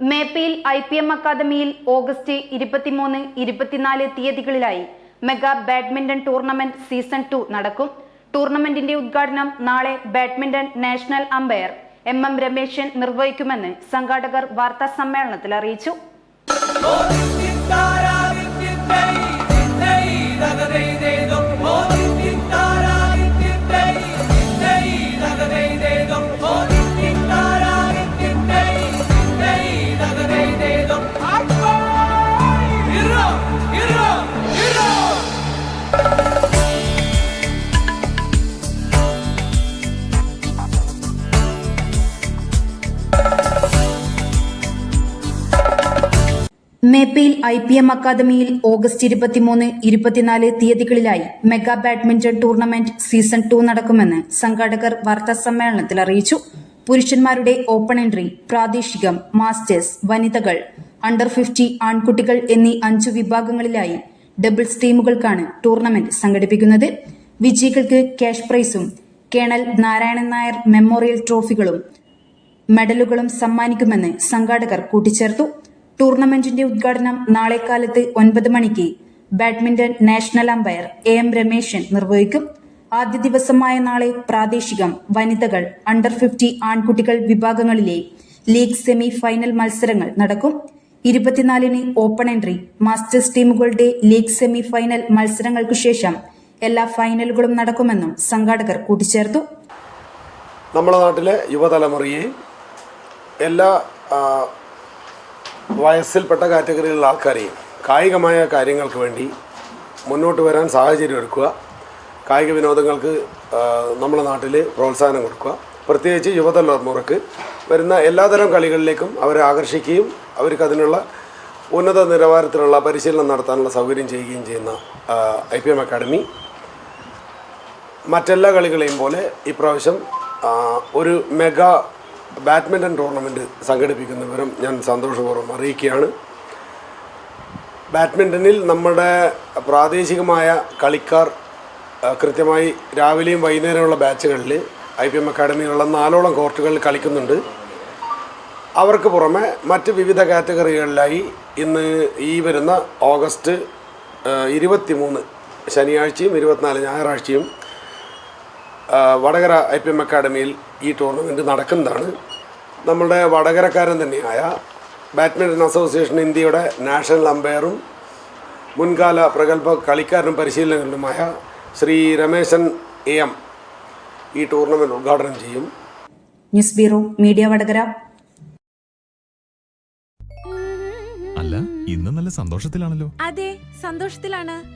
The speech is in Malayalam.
മേപ്പയിൽ ഐ പി എം അക്കാദമിയിൽ ഓഗസ്റ്റ് ഇരുപത്തിമൂന്ന് ഇരുപത്തിനാല് തീയതികളിലായി mega badminton tournament season two നടക്കും. ടൂർണമെന്റിന്റെ ഉദ്ഘാടനം നാളെ badminton national umpire M M Rameshan നിർവഹിക്കുമെന്ന് സംഘാടകർ വാർത്താ സമ്മേളനത്തിൽ അറിയിച്ചു. മേപ്പയിൽ ഐ പി എം അക്കാദമിയിൽ ഓഗസ്റ്റ് ഇരുപത്തിമൂന്ന് ഇരുപത്തിനാല് തീയതികളിലായി mega badminton tournament season two നടക്കുമെന്ന് സംഘാടകർ വാർത്താ സമ്മേളനത്തിൽ അറിയിച്ചു. പുരുഷന്മാരുടെ ഓപ്പൺ എൻട്രി പ്രാദേശികം മാസ്റ്റേഴ്സ് വനിതകൾ അണ്ടർ ഫിഫ്റ്റി ആൺകുട്ടികൾ എന്നീ അഞ്ചു വിഭാഗങ്ങളിലായി ഡബിൾസ് ടീമുകൾക്കാണ് ടൂർണമെന്റ് സംഘടിപ്പിക്കുന്നത്. വിജയികൾക്ക് ക്യാഷ് പ്രൈസും കേണൽ നാരായണൻ നായർ മെമ്മോറിയൽ ട്രോഫികളും മെഡലുകളും സമ്മാനിക്കുമെന്ന് സംഘാടകർ കൂട്ടിച്ചേർത്തു. ടൂർണമെന്റിന്റെ ഉദ്ഘാടനം നാളെ കാലത്ത് ഒൻപത് മണിക്ക് badminton national umpire A M Rameshan നിർവഹിക്കും. ആദ്യ ദിവസമായ നാളെ പ്രാദേശികം വനിതകൾ അണ്ടർ ഫിഫ്റ്റി ആൺകുട്ടികൾ വിഭാഗങ്ങളിലെ ലീഗ് സെമി ഫൈനൽ മത്സരങ്ങൾ നടക്കും. ഇരുപത്തിനാലിന് ഓപ്പൺ എൻട്രി മാസ്റ്റേഴ്സ് ടീമുകളുടെ ലീഗ് സെമി ഫൈനൽ മത്സരങ്ങൾക്കു ശേഷം എല്ലാ ഫൈനലുകളും നടക്കുമെന്നും സംഘാടകർ കൂട്ടിച്ചേർത്തു. നമ്മുടെ നാട്ടിലെ യുവതലമുറയെ എല്ലാ വയസ്സിൽപ്പെട്ട കാറ്റഗറിയിലുള്ള ആൾക്കാരെയും കായികമായ കാര്യങ്ങൾക്ക് വേണ്ടി മുന്നോട്ട് വരാൻ സാഹചര്യം ഒരുക്കുക. കായിക വിനോദങ്ങൾക്ക് നമ്മുടെ നാട്ടിൽ പ്രോത്സാഹനം കൊടുക്കുക. പ്രത്യേകിച്ച് യുവതലമുറക്ക് വരുന്ന എല്ലാതരം കളികളിലേക്കും അവരെ ആകർഷിക്കുകയും അവർക്ക് അതിനുള്ള ഉന്നത നിലവാരത്തിലുള്ള പരിശീലനം നടത്താനുള്ള സൗകര്യം ചെയ്യുകയും ചെയ്യുന്ന ഐ പി എം അക്കാഡമി മറ്റെല്ലാ കളികളെയും പോലെ ഇപ്രാവശ്യം ഒരു മെഗാ ബാഡ്മിന്റൺ ടൂർണമെന്റ് സംഘടിപ്പിക്കുന്ന വിവരം ഞാൻ സന്തോഷപൂർവം അറിയിക്കുകയാണ്. ബാഡ്മിന്റണിൽ നമ്മുടെ പ്രാദേശികമായ കളിക്കാർ കൃത്യമായി രാവിലെയും വൈകുന്നേരമുള്ള ബാച്ചുകളിൽ ഐ പി എം അക്കാഡമിയിലുള്ള നാലോളം കോർട്ടുകളിൽ കളിക്കുന്നുണ്ട്. അവർക്ക് പുറമെ മറ്റ് വിവിധ കാറ്റഗറികളിലായി ഇന്ന് ഈ വരുന്ന ഓഗസ്റ്റ് ഇരുപത്തി മൂന്ന് ശനിയാഴ്ചയും ഇരുപത്തിനാല് ഞായറാഴ്ചയും വടകര ഐ പി എം അക്കാഡമിയിൽ ഈ ടൂർണമെന്റ് നടക്കുന്നതാണ്. നമ്മുടെ വടകരക്കാരൻ തന്നെയായ ബാഡ്മിന്റൺ അസോസിയേഷൻ ഇന്ത്യയുടെ നാഷണൽ അമ്പയറും മുൻകാല പ്രഗത്ഭ കളിക്കാരനും പരിശീലകനുമായ ശ്രീ രമേശൻ എ എം ഈ ടൂർണമെന്റ് ഉദ്ഘാടനം ചെയ്യും. News bureau media Vadakara. അല്ല ഇന്ന് നല്ല സന്തോഷത്തിലാണല്ലോ. അതെ സന്തോഷത്തിലാണ്.